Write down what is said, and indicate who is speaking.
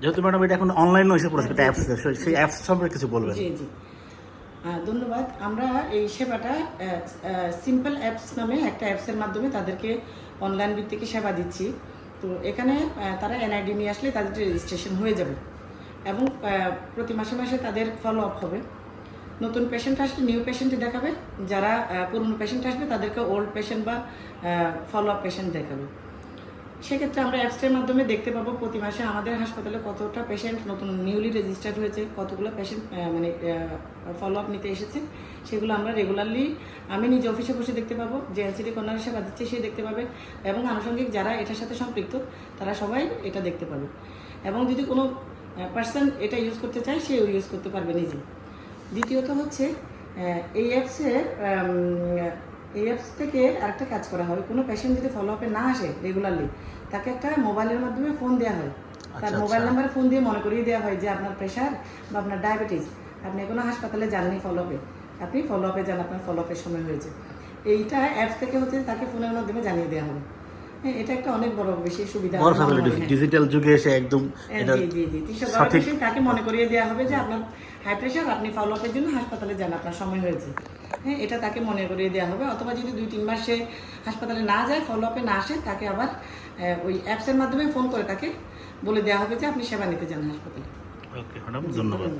Speaker 1: যেহেতু ম্যাডাম এটা এখন অনলাইনে এসে পড়েছে একটা অ্যাপস সেই অ্যাপস সম্পর্কে কিছু বলবেন।
Speaker 2: জি জি। ধন্যবাদ। আমরা এই সেবাটা সিম্পল অ্যাপস নামে একটা অ্যাপসের মাধ্যমে তাদেরকে অনলাইন ভিত্তিক সেবা দিচ্ছি। তো এখানে তারা এনআইডি নিয়ে আসলে তাদের রেজিস্ট্রেশন হয়ে যাবে এবং প্রতি মাসে মাসে তাদের ফলো আপ হবে। নতুন পেশেন্ট আসলে নিউ পেশেন্টই দেখাবে। যারা পুরনো পেশেন্ট আসবে তাদেরকে ওল্ড পেশেন্ট বা ফলো আপ পেশেন্ট দেখাবে। সেক্ষেত্রে আমরা অ্যাপসটার মাধ্যমে দেখতে পাবো প্রতি মাসে আমাদের হাসপাতালে কতটা পেশেন্ট নতুন নিউলি রেজিস্টার্ড হয়েছে, কতগুলো পেশেন্ট মানে ফলো আপ নিতে এসেছে, সেগুলো আমরা রেগুলারলি আমি নিজে অফিসে বসে দেখতে পাবো, যে এনসিডি কর্নার সেবা দিচ্ছে সে দেখতে পাবে এবং আনুষঙ্গিক যারা এটার সাথে সম্পৃক্ত, তারা সবাই এটা দেখতে পাবে। এবং যদি কোনো পার্সন এটা ইউজ করতে চায়, সেও ইউজ করতে পারবে নিজে। দ্বিতীয়ত হচ্ছে এই অ্যাপসের এই অ্যাপস থেকে আরেকটা কাজ করা হয় কোনো পেশেন্ট যদি ফলো আপে না আসে রেগুলারলি তাকে একটা মোবাইলের মাধ্যমে ফোন দেওয়া হয়। তার
Speaker 1: আচ্ছা,
Speaker 2: মোবাইল
Speaker 1: আচ্ছা।
Speaker 2: নাম্বারে ফোন দিয়ে মনে করিয়ে দেওয়া হয় যে আপনার প্রেশার বা আপনার ডায়াবেটিস আপনি কোনো হাসপাতালে যাননি ফলো আপে আপনি ফলো আপে যান আপনার ফলো আপের সময় হয়েছে। এইটা অ্যাপস থেকে হচ্ছে তাকে ফোনের মাধ্যমে জানিয়ে দেওয়া হবে। এটা একটা অনেক বড় বেশি সুবিধা
Speaker 1: বড় ফ্যাসিলিটি
Speaker 2: হ্যাঁ।
Speaker 1: ডিজিটাল যুগে এসে একদম
Speaker 2: হ্যাঁ,
Speaker 1: এটা
Speaker 2: জি জি জি
Speaker 1: সঠিক
Speaker 2: তাকে মনে করিয়ে দেওয়া হবে যে আপনার হাই প্রেশার আপনি ফলো আপের জন্য হাসপাতালে যান আপনার সময় হয়েছে। হ্যাঁ এটা তাকে মনে করিয়ে দেওয়া হবে। অথবা যদি দুই তিন মাসে হাসপাতালে না যায় ফলো আপে না আসে তাকে আবার ওই অ্যাপসের মাধ্যমে ফোন করে তাকে বলে দেওয়া হবে যে আপনি সেবা নিতে যান হাসপাতালে।
Speaker 1: ওকে ম্যাডাম ধন্যবাদ।